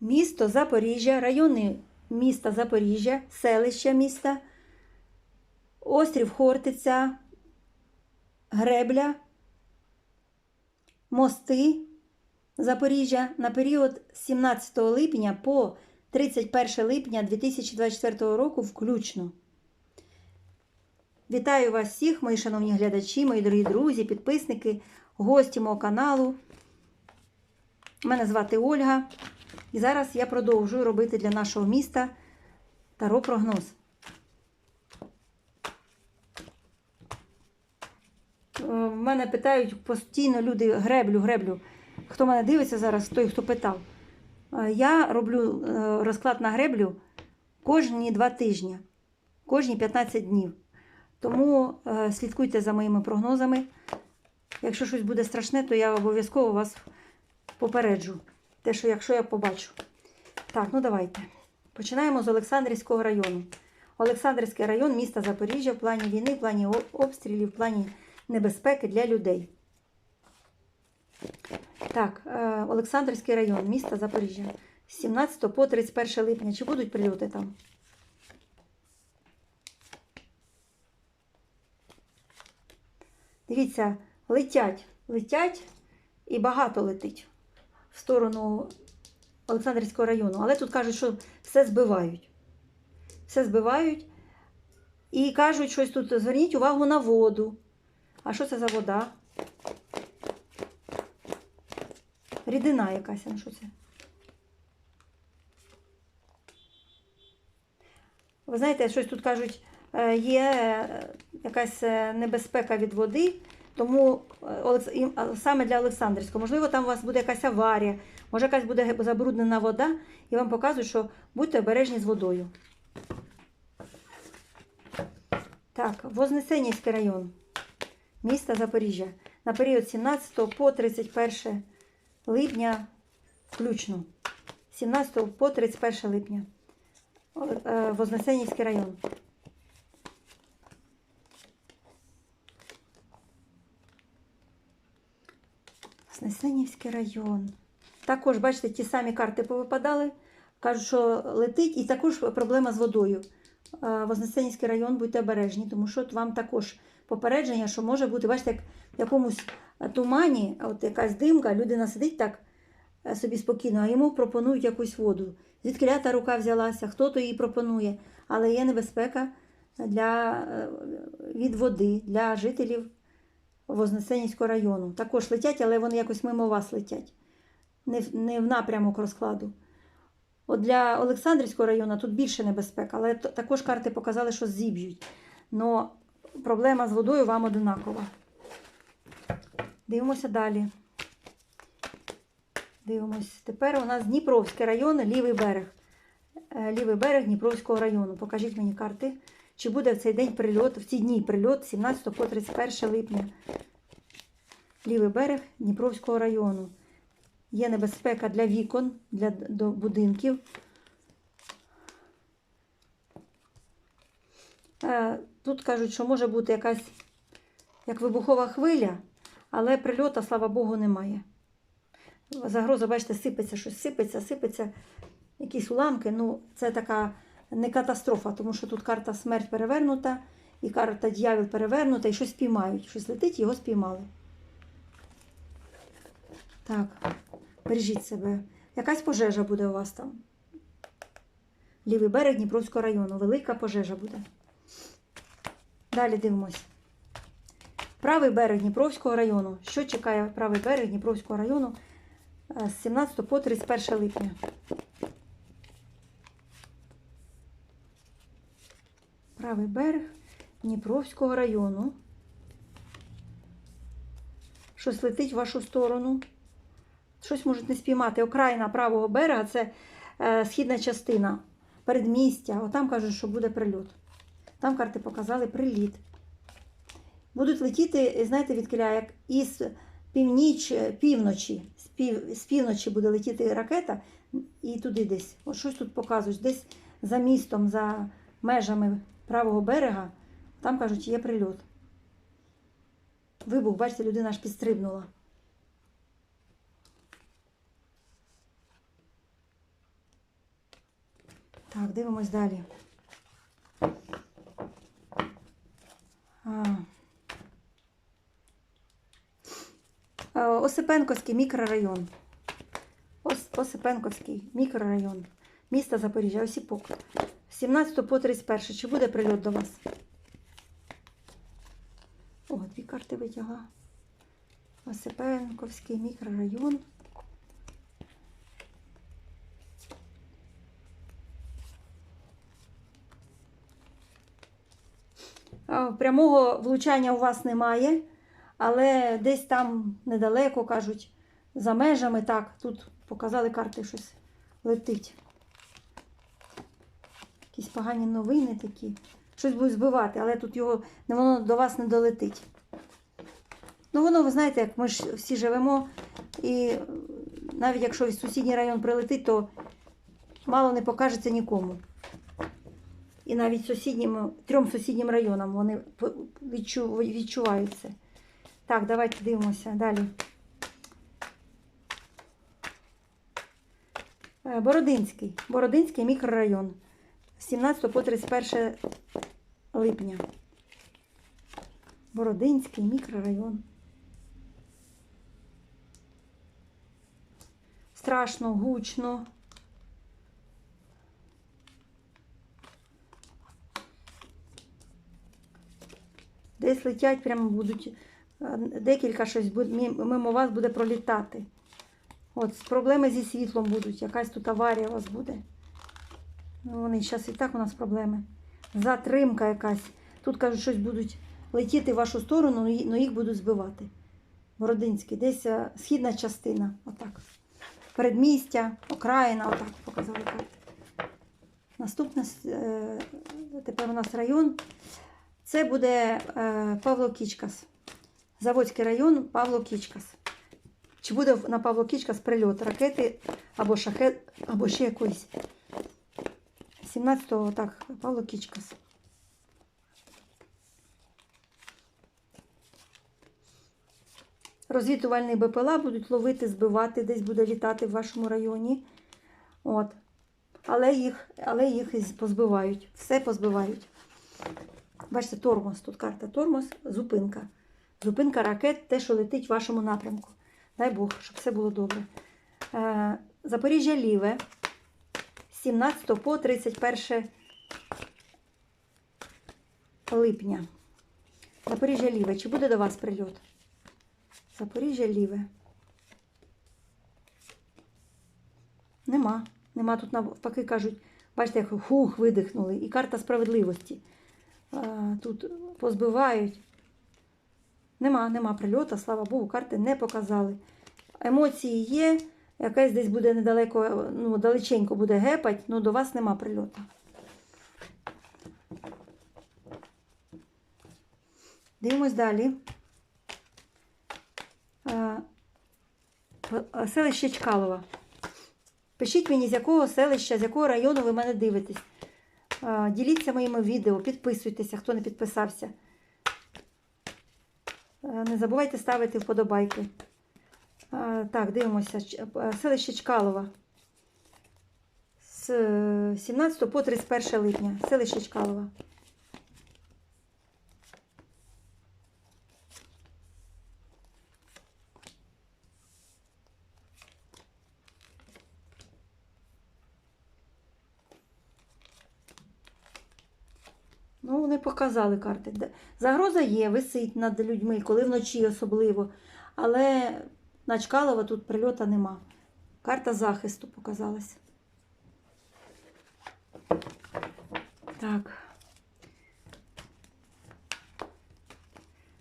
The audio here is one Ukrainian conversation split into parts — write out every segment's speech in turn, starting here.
Місто Запоріжжя, райони міста Запоріжжя, селища міста, острів Хортиця, Гребля, мости Запоріжжя на період з 17 липня по 31 липня 2024 року включно. Вітаю вас всіх, мої шановні глядачі, мої дорогі друзі, підписники, гості мого каналу. Мене звати Ольга. І зараз я продовжую робити для нашого міста таро прогноз. Е, В мене питають постійно люди греблю, греблю. Хто мене дивиться зараз, той, хто питав. Е, Я роблю е, розклад на греблю кожні два тижні, кожні 15 днів. Тому слідкуйте за моїми прогнозами. Якщо щось буде страшне, то я обов'язково вас попереджу. Те, що якщо я побачу. Так, ну давайте. Починаємо з Олександрівського району. Олександрівський район міста Запоріжжя в плані війни, в плані обстрілів, в плані небезпеки для людей. Так, е, Олександрівський район міста Запоріжжя. З 17 по 31 липня. Чи будуть прильоти там? Дивіться, летять, летять і багато летить в сторону Олександрівського району. Але тут кажуть, що все збивають. Все збивають. І кажуть, щось тут, зверніть увагу на воду. А що це за вода? Рідина якась, а що це? Ви знаєте, щось тут кажуть, е, є е, якась е, небезпека від води, тому е, саме для Олександрівського, можливо, там у вас буде якась аварія, може якась буде забруднена вода, і вам показують, що будьте обережні з водою. Так, Вознесенівський район міста Запоріжжя на період 17 по 31 липня включно. 17 по 31 липня. Е, Вознесенівський район. Вознесенівський район. Також, бачите, ті самі карти повипадали. Кажуть, що летить, і також проблема з водою. Вознесенівський район, будьте обережні, тому що вам також попередження, що може бути, бачите, як в якомусь тумані, от якась димка, людина сидить так е, собі спокійно, а йому пропонують якусь воду. Звідки та рука взялася, хто то їй пропонує, але є небезпека для, е, від води для жителів Вознесенівського району. Також летять, але вони якось мимо вас летять, не, в- не в напрямок розкладу. От для Олександрівського району тут більше небезпека, але також карти показали, що зіб'ють. Но проблема з водою вам одинакова. Дивимося далі. Дивимось. Тепер у нас Дніпровський район, лівий берег. Е, Лівий берег Дніпровського району. Покажіть мені карти. Чи буде в цей день прильот, в ці дні прильот 17 по 31 липня. Лівий берег Дніпровського району. Є небезпека для вікон, для до будинків. Е, Тут кажуть, що може бути якась як вибухова хвиля, але прильота, слава Богу, немає. Загроза, бачите, сипеться щось, сипеться, сипеться, якісь уламки. Ну, це така не катастрофа, тому що тут карта смерть перевернута, і карта дьявіл перевернута, і щось спіймають. Щось летить, його спіймали. Так, бережіть себе. Якась пожежа буде у вас там. Лівий берег Дніпровського району. Велика пожежа буде. Далі дивимось. Правий берег Дніпровського району. Що чекає правий берег Дніпровського району е, з 17 по 31 липня? Правий берег Дніпровського району. Щось летить в вашу сторону. Щось можуть не спіймати. Окраїна правого берега це е, східна частина, передмістя. Отам кажуть, що буде прильот. Там карти показали приліт. Будуть летіти, знаєте, відкиля, як із північ, півночі. З, пів, з півночі буде летіти ракета і туди десь. От щось тут показують. Десь за містом, за межами правого берега, там кажуть, є прильот. Вибух, бачите, людина аж підстрибнула. Так, дивимось далі. А. Осипенковський мікрорайон. Ос, Осипенковський мікрорайон. Місто Запоріжжя, Осіпок. З 17 по 31. Чи буде прильот до вас? О, дві карти витягла. Осипенковський мікрорайон. Прямого влучання у вас немає, але десь там недалеко, кажуть, за межами так. Тут показали карти щось летить. Якісь погані новини такі. Щось буде збивати, але тут його воно до вас не долетить. Ну, воно, ви знаєте, як ми ж всі живемо, і навіть якщо в сусідній район прилетить, то мало не покажеться нікому. І навіть сусіднім, трьом сусіднім районам вони відчу, відчувають. Так, давайте дивимося далі. Е, Бородинський. Бородинський мікрорайон. З 17 по 31 липня. Бородинський мікрорайон. Страшно, гучно. Десь летять, прямо будуть е, декілька щось мимо вас буде пролітати. От, проблеми зі світлом будуть, якась тут аварія у вас буде. Ну, вони зараз і так у нас проблеми. Затримка якась. Тут кажуть, щось будуть летіти в вашу сторону, але їх будуть збивати. Бородинський, десь е, східна частина. Отак. Передмістя, окраїна, отак показали карти. Наступне е, тепер у нас район. Це буде е, Павло Кічкас. Заводський район Павло Кічкас. Чи буде на Павло Кічкас прильот ракети або шахет, або ще якоїсь. 17-го, так, Павло Кічкас. Розвітувальні БПЛА будуть ловити, збивати, десь буде літати в вашому районі. От. Але їх, але їх позбивають. Все позбивають. Бачите, тормоз. Тут карта тормоз, зупинка. Зупинка ракет, те, що летить в вашому напрямку. Дай Бог, щоб все було добре. Е, Запоріжжя Ліве. З 17 по 31 липня. Запоріжжя Ліве. Чи буде до вас прильот? Запоріжжя Ліве. Нема. Нема. Тут навпаки кажуть, бачите, як хух, видихнули. І карта справедливості. Тут позбивають. Нема, нема прильота, слава Богу, карти не показали. Емоції є, якась десь буде недалеко, ну, далеченько буде гепать, але до вас нема прильота. Дивимось далі. Селище Чкалова. Пишіть мені, з якого селища, з якого району ви мене дивитесь. Діліться моїми відео, підписуйтеся, хто не підписався. Не забувайте ставити вподобайки. Е, Так, дивимося. Е, Селище Чкалова. З е, 17 по 31 липня. Селище Чкалова. Ну, вони показали карти. Загроза є, висить над людьми, коли вночі особливо. Але на Чкалова тут прильота нема. Карта захисту показалась. Так.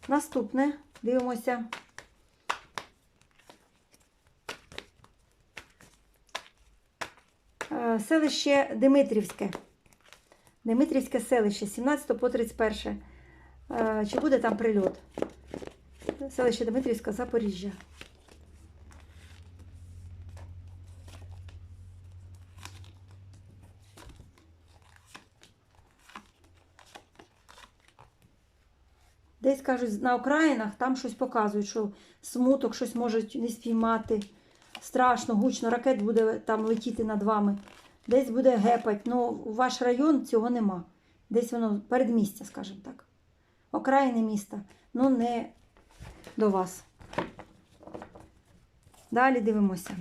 Наступне дивимося. Е, Селище Димитрівське. Димитрівське селище, 17 по 31. Е, Чи буде там прильот? Селище Дмитрівська, Запоріжжя. Десь кажуть, на окраїнах там щось показують, що смуток щось можуть не спіймати. Страшно, гучно, ракет буде там летіти над вами. Десь буде гепать, ну ваш район цього нема. Десь воно передмістя, скажімо так. Окраїни міста, ну не до вас. Далі дивимося.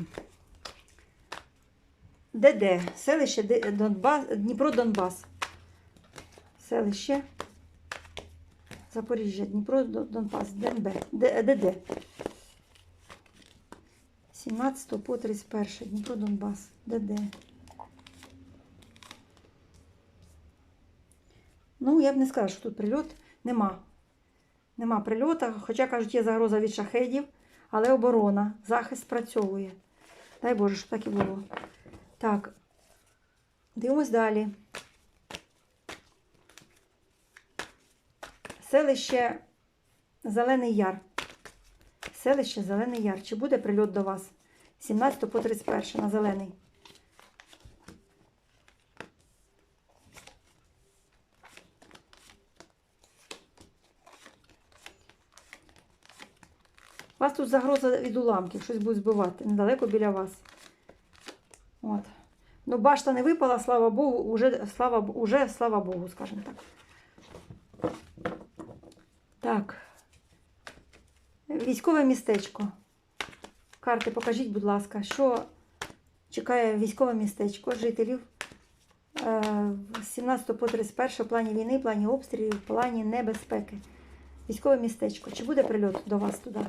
ДД, селище Донбас, Дніпро Донбас. Селище Запоріжжя, Дніпро Донбас, ДНБ, ДД. 17 по 31 Дніпро Донбас, ДД. Ну, я б не сказала, що тут прильот нема. Нема прильота, хоча кажуть, є загроза від шахедів, але оборона, захист працьовує. Дай Боже, щоб так і було. Так, дивимось далі. Селище Зелений Яр. Селище Зелений Яр. Чи буде прильот до вас? 17 по 31 на Зелений. У вас тут загроза від уламків, щось буде збивати недалеко біля вас. От. Ну, башта не випала, слава Богу, уже, слава, уже, слава Богу, скажімо так. Так. Військове містечко. Карти покажіть, будь ласка, що чекає військове містечко жителів е, з 17 по 31 в плані війни, в плані обстрілів, в плані небезпеки. Військове містечко. Чи буде прильот до вас туди?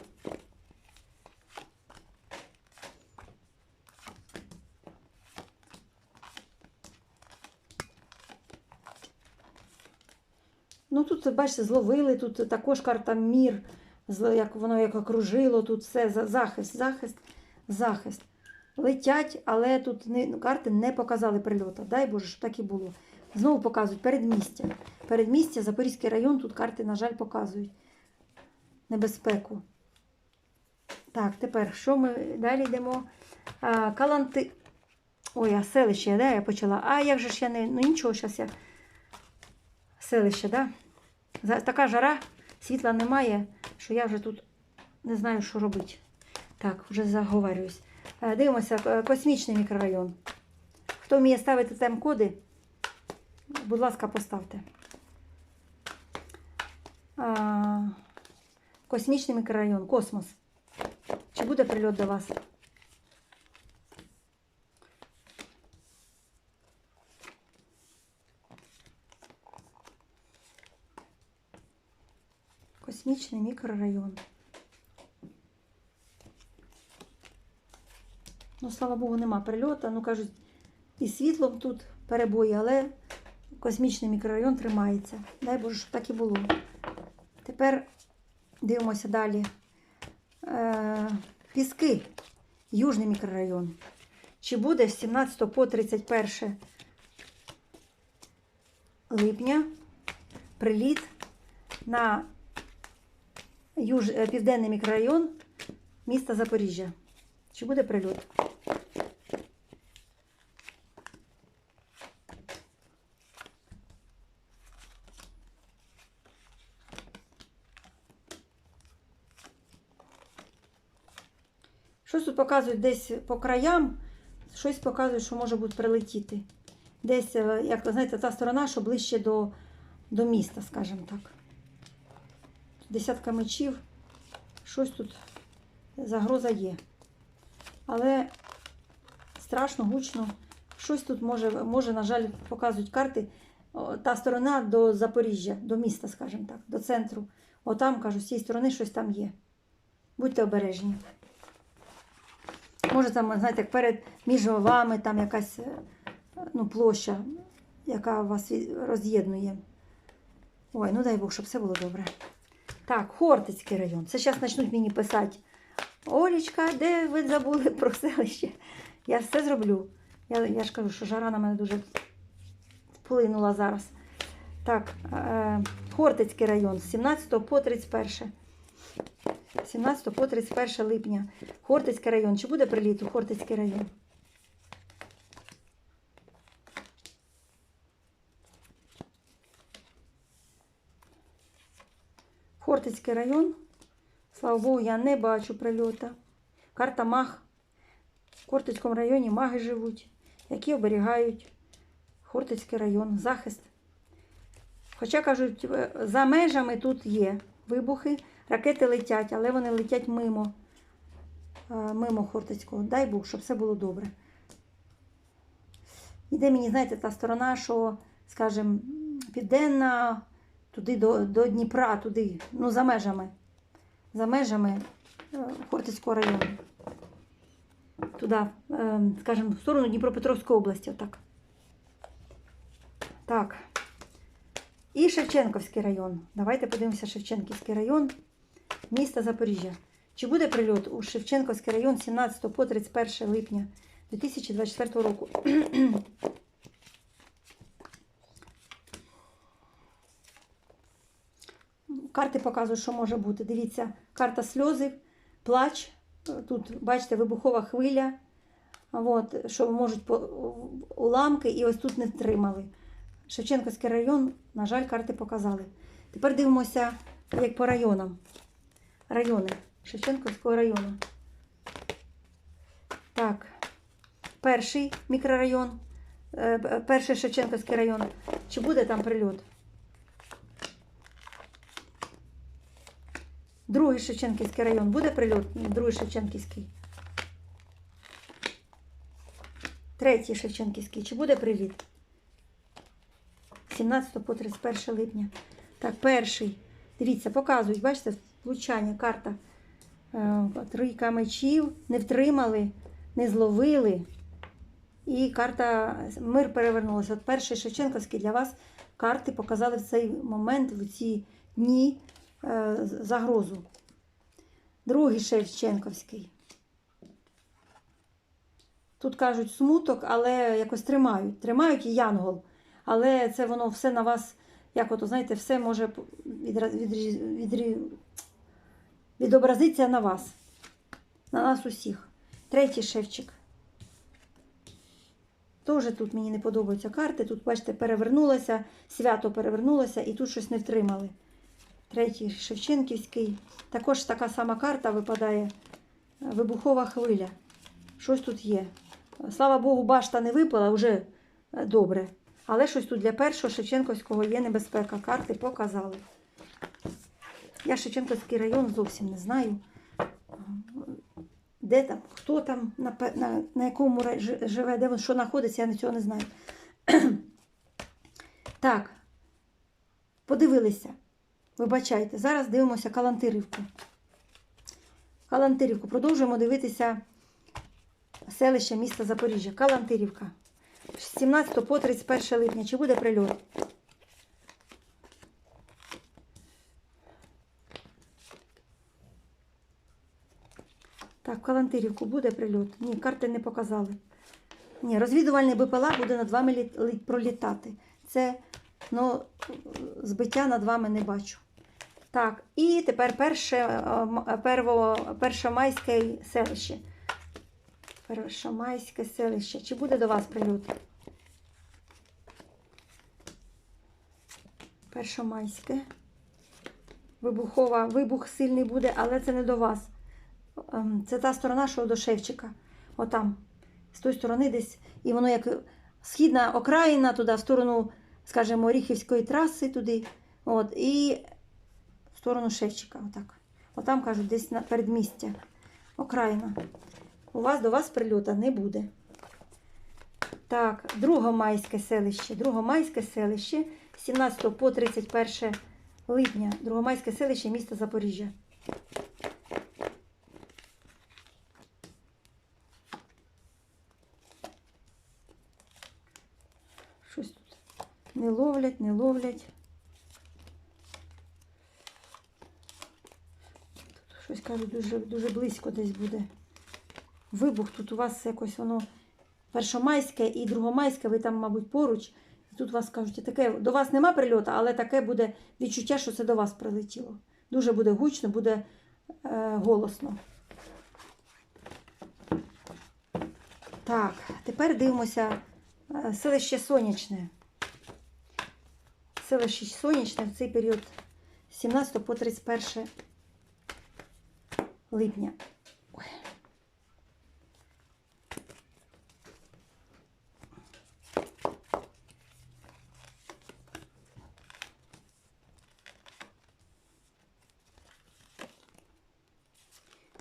Ну тут, бачите, зловили, тут також карта мір, як воно як окружило, тут все захист, захист, захист. Летять, але тут не, карти не показали прильота. Дай Боже, щоб так і було. Знову показують передмістя. Передмістя, Запорізький район, тут карти, на жаль, показують небезпеку. Так, тепер що ми далі йдемо? А, Каланти. Ой, а селище, да, я почала. А як же ж я не. Ну нічого, зараз я. Селище, да? Така жара, світла немає, що я вже тут не знаю, що робити. Так, вже заговорююсь. Е, Дивимося, е, космічний мікрорайон. Хто вміє ставити тем-коди, будь ласка, поставте. Космічний мікрорайон, космос. Чи буде прильот до вас? Космічний мікрорайон. Ну, слава Богу, нема прильоту. Ну, кажуть, і світлом тут перебої, але космічний мікрорайон тримається. Дай Боже, щоб так і було. Тепер дивимося далі. Е, Піски. Южний мікрорайон. Чи буде з 17 по 31 липня приліт на юж... е, південний мікрорайон міста Запоріжжя? Чи буде прильот? Щось тут показують десь по краям, щось показують, що може бути прилетіти. Десь, е, як знаєте, та сторона, що ближче до, до міста, скажімо так. Десятка мечів, щось тут загроза є. Але страшно, гучно. Щось тут може, може, на жаль, показують карти. Та сторона до Запоріжжя, до міста, скажімо так, до центру. Отам, кажу, з цієї сторони щось там є. Будьте обережні. Може, там, знаєте, перед між вами там якась е, ну, площа, яка вас роз'єднує. Ой, ну дай Бог, щоб все було добре. Так, Хортицький район. Це зараз почнуть мені писати. Олічка, де ви забули про селище? Я все зроблю. Я, я ж кажу, що жара на мене дуже вплинула зараз. Так, е, Хортицький район з 17 по 31. 17 по 31 липня. Хортицький район. Чи буде приліт у Хортицький район? Хортицький район. Слава Богу, я не бачу прильота. Карта Мах. В Хортицькому районі маги живуть. які оберігають Хортицький район, захист. Хоча кажуть, е, за межами тут є вибухи, ракети летять, але вони летять мимо, е, мимо Хортицького. Дай Бог, щоб все було добре. Іде мені, знаєте, та сторона, що, скажімо, південна, туди до, до Дніпра, туди, ну, за межами. За межами е, Хортицького району. Туди, е, скажімо, в сторону Дніпропетровської області. Отак. Так. І Шевченківський район. Давайте подивимося Шевченківський район, міста Запоріжжя. Чи буде прильот у Шевченківський район 17 по 31 липня 2024 року? Карти показують, що може бути. Дивіться, карта сльози, плач. Тут, бачите, вибухова хвиля. От, що можуть уламки, і ось тут не втримали. Шевченківський район, на жаль, карти показали. Тепер дивимося, як по районам. Райони Шевченківського району. Так, перший мікрорайон, е, перший Шевченківський район. Чи буде там прильот? Другий Шевченківський район. Буде прильот? Другий Шевченківський. Третій Шевченківський. Чи буде приліт? 17 по 31 липня. Так, перший. Дивіться, показують, бачите, влучання, карта. Е, Трійка мечів, не втримали, не зловили. І карта мир перевернулася. От перший Шевченківський для вас карти показали в цей момент, в ці дні загрозу. Другий Шевченківський. Тут кажуть смуток, але якось тримають. Тримають і янгол. Але це воно все на вас, як ото, знаєте, все може відобразитися на вас. На нас усіх. Третій шевчик. Теж тут мені не подобаються карти. Тут, бачите, перевернулося, свято перевернулося і тут щось не втримали. Третій Шевченківський. Також така сама карта випадає. Вибухова хвиля. Щось тут є. Слава Богу, башта не випала, вже е, добре. Але щось тут для першого Шевченківського є небезпека. Карти показали. Я Шевченківський район зовсім не знаю. Де там, хто там, на, на, на якому живе, де він що знаходиться, я цього не знаю. так, подивилися. Вибачайте, зараз дивимося Калантирівку. Калантирівку. Продовжуємо дивитися селище міста Запоріжжя. Калантирівка. З 17 по 31 липня. Чи буде прильот? Так, в Калантирівку буде прильот? Ні, карти не показали. Ні, розвідувальний БПЛА буде над вами літ- літ- пролітати. Це ну, збиття над вами не бачу. Так, і тепер перше, е, перво, першомайське селище. Першомайське селище. Чи буде до вас прильот? Першомайське. Вибухова, вибух сильний буде, але це не до вас. Ем, Це та сторона, що до Шевчика. Отам. З тої сторони десь. І воно як східна окраїна туди, в сторону, скажімо, Оріхівської траси туди. От, і в сторону Шевчика. Отак. Отам, кажуть, десь на передмістя. Окраїна. У вас до вас прильота не буде. Так, Другомайське селище. Другомайське селище 17 по 31 липня. Другомайське селище міста Запоріжжя. Щось тут не ловлять, не ловлять. Тут щось кажуть, дуже, дуже близько десь буде. Вибух тут у вас якось воно першомайське і другомайське, ви там, мабуть, поруч. І тут вас кажуть, таке, до вас нема прильоту, але таке буде відчуття, що це до вас прилетіло. Дуже буде гучно, буде е, голосно. Так, тепер дивимося е, селище Сонячне. Сила 6 сонячна в цей період 17 по 31 липня. Ой.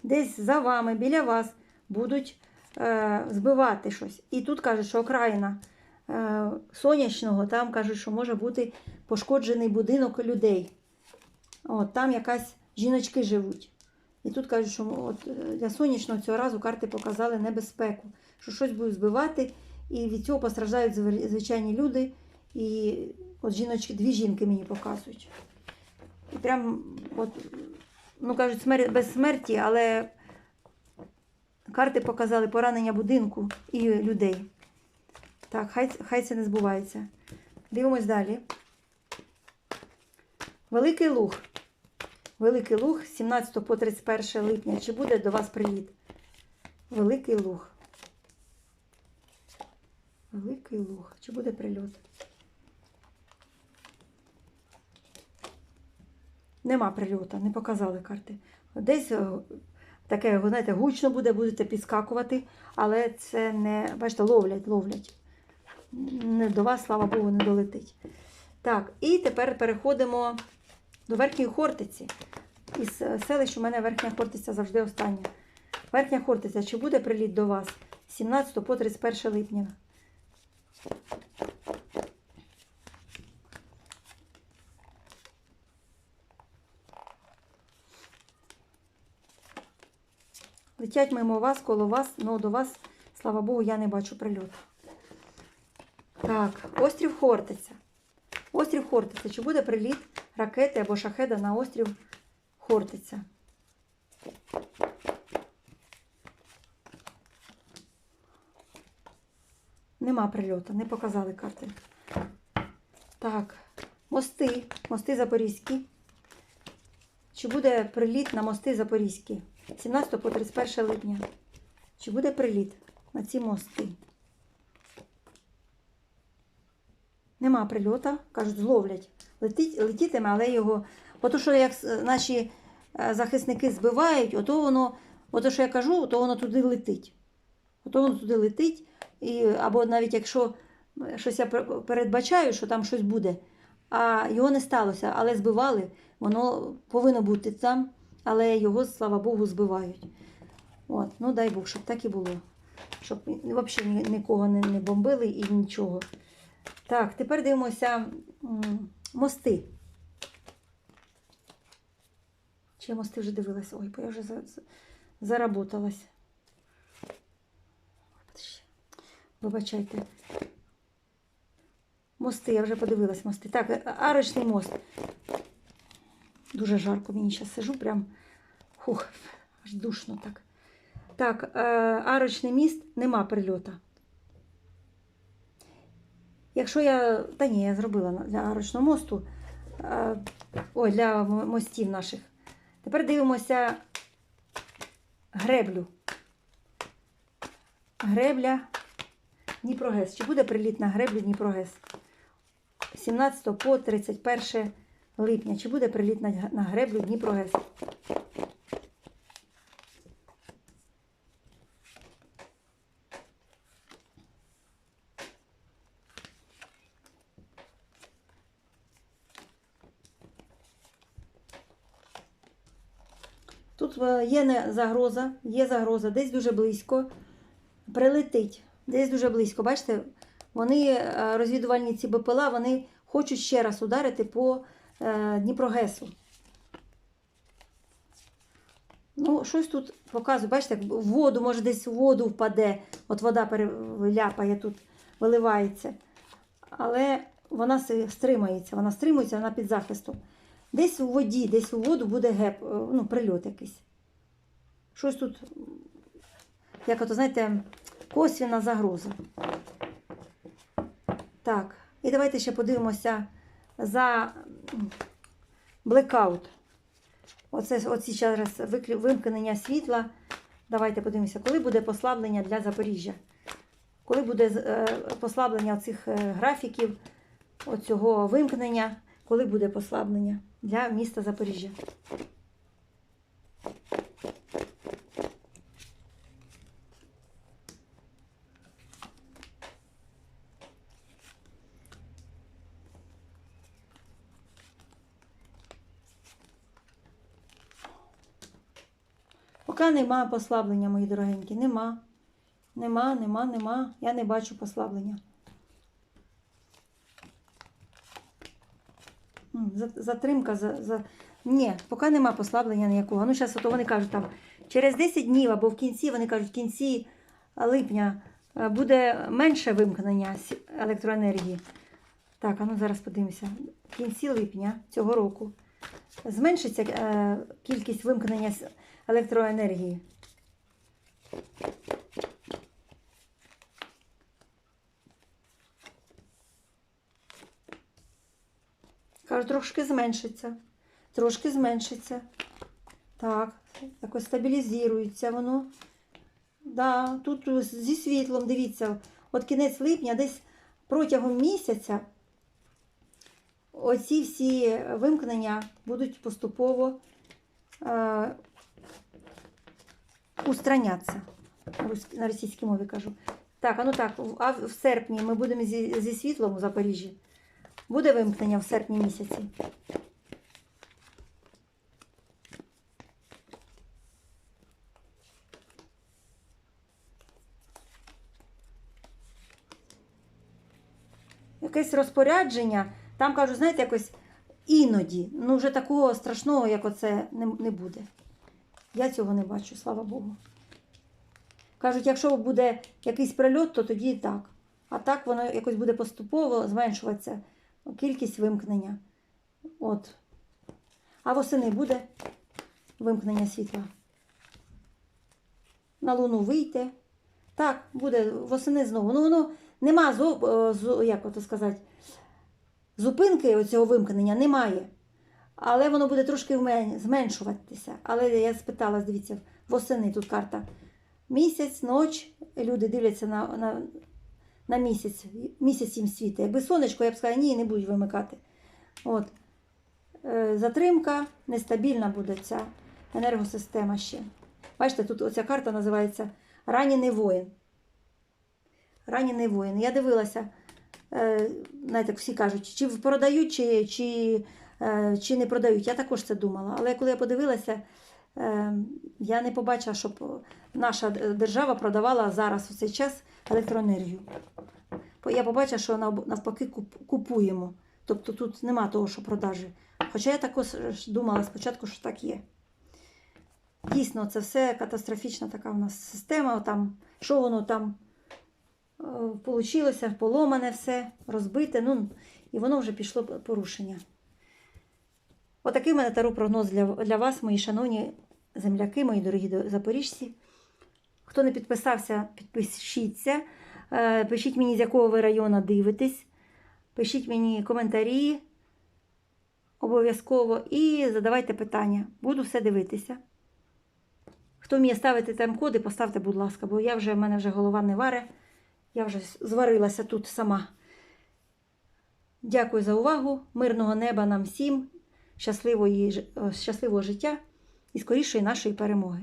Десь за вами, біля вас будуть е, збивати щось. І тут кажуть, що окраїна сонячного, там кажуть, що може бути пошкоджений будинок людей. От, там якась жіночки живуть. І тут кажуть, що от, е, для сонячного цього разу карти показали небезпеку, що щось будуть збивати, і від цього постраждають звичайні люди. І от жіночки, дві жінки мені показують. І прям, от, ну кажуть, смер... без смерті, але карти показали поранення будинку і людей. Так, хай, хай це не збувається. Дивимось далі. Великий Луг. Великий Луг 17 по 31 липня. Чи буде до вас приліт? Великий Луг. Великий Луг. Чи буде прильот? Нема прильота, не показали карти. Десь е, таке, ви знаєте, гучно буде, будете підскакувати, але це не, бачите, ловлять, ловлять. Не до вас, слава Богу, не долетить. Так, і тепер переходимо до верхньої Хортиці. Із е, селищ у мене верхня Хортиця завжди остання. Верхня Хортиця, чи буде приліт до вас 17 по 31 липня? Летять мимо вас, коло вас, але до вас, слава Богу, я не бачу прильоту. Так, острів Хортиця. Острів Хортиця. Чи буде приліт ракети або шахеда на острів Хортиця? Нема прильоту, не показали карти. Так, мости, мости Запорізькі. Чи буде приліт на мости Запорізькі? 17 по 31 липня. Чи буде приліт на ці мости? Нема прильота, кажуть, зловлять. Летить, летітиме, але його. Ото, що як наші е, захисники збивають, ото воно, ото, що я кажу, то воно туди летить. Ото воно туди летить. І, або навіть якщо щось я передбачаю, що там щось буде, а його не сталося, але збивали, воно повинно бути там, але його, слава Богу, збивають. От, ну дай Бог, щоб так і було. Щоб взагалі нікого не бомбили і нічого. Так, тепер дивимося мости. Чи я мости вже дивилася? Ой, бо я вже за, за, заработалась. Вибачайте. Мости, я вже подивилась мости. Так, е, арочний мост. Дуже жарко мені зараз сижу, прям хух, аж душно так. Так, е, арочний міст нема прильота. Якщо я. Та ні, я зробила для арочного мосту. Ой, для мостів наших. Тепер дивимося греблю. Гребля Дніпрогес. Чи буде приліт на греблю Дніпрогес? 17 по 31 липня. Чи буде приліт на греблю Дніпрогес? Є не загроза, є загроза, десь дуже близько. Прилетить, десь дуже близько. Бачите, вони, е, розвідувальні ці БПЛА, вони хочуть ще раз ударити по е, Дніпрогесу. Ну, щось тут показує, бачите, в воду, може десь в воду впаде. От вода переляпає тут, виливається. Але вона стримається, вона стримується, вона під захистом. Десь у воді, десь у воду буде геп, е, ну, прильот якийсь. Щось тут, як ото, знаєте, косвіна загроза. Так, і давайте ще подивимося за блекаут. Оце оці зараз вимкнення світла. Давайте подивимося, коли буде послаблення для Запоріжжя. Коли буде е, послаблення цих графіків, оцього вимкнення, коли буде послаблення для міста Запоріжжя. Поки нема послаблення, мої дорогенькі. Нема. Нема, нема, нема. Я не бачу послаблення. Затримка за, за... Ні, поки нема послаблення ніякого. Ну, зараз вони кажуть там через 10 днів або в кінці, вони кажуть, в кінці липня е, буде менше вимкнення електроенергії. Так, а ну зараз подивимося. В кінці липня цього року зменшиться е, кількість вимкнення електроенергії. Кажуть, трошки зменшиться. Трошки зменшиться. Так, якось стабілізується воно. Да, тут зі світлом, дивіться, от кінець липня, десь протягом місяця оці всі вимкнення будуть поступово е, устранятися. На російській мові кажу. Так, а ну так, а в серпні ми будемо зі, зі світлом у Запоріжжі. Буде вимкнення в серпні місяці. Якесь розпорядження, там кажуть, знаєте, якось іноді. Ну, вже такого страшного, як оце, не, не буде. Я цього не бачу, слава Богу. Кажуть, якщо буде якийсь прильот, то тоді так. А так воно якось буде поступово зменшуватися кількість вимкнення. От. А восени буде вимкнення світла. На луну вийти. Так, буде восени знову. Ну, воно нема е, як ото сказати, зупинки оцього вимкнення немає. Але воно буде трошки зменшуватися. Але я спитала, дивіться, восени тут карта. Місяць, ноч, люди дивляться на, на, на місяць. Місяць їм світить. Якби сонечко, я б сказала, ні, не будуть вимикати. От. Е, затримка, нестабільна буде ця енергосистема ще. Бачите, тут оця карта називається Ранений воїн. Ранений воїн. Я дивилася, е, знаєте, всі кажуть, чи продають, чи, чи, чи не продають. Я також це думала. Але коли я подивилася, е, я не побачила, щоб наша держава продавала зараз у цей час електроенергію. Я побачила, що нав- навпаки купуємо. Тобто тут нема того, що продажі. Хоча я також думала спочатку, що так є. Дійсно, це все катастрофічна така в нас система. Там, що воно там вийшло, поломане все, розбите. Ну, і воно вже пішло порушення. Отакий в мене таро прогноз для, для вас, мої шановні земляки, мої дорогі запоріжці. Хто не підписався, підпишіться. Е, Пишіть мені, з якого ви району дивитесь. Пишіть мені коментарі обов'язково і задавайте питання. Буду все дивитися. Хто вміє ставити тайм-коди, поставте, будь ласка, бо я вже, в мене вже голова не варе. Я вже зварилася тут сама. Дякую за увагу. Мирного неба нам всім, щасливої, е, щасливого життя і скорішої нашої перемоги.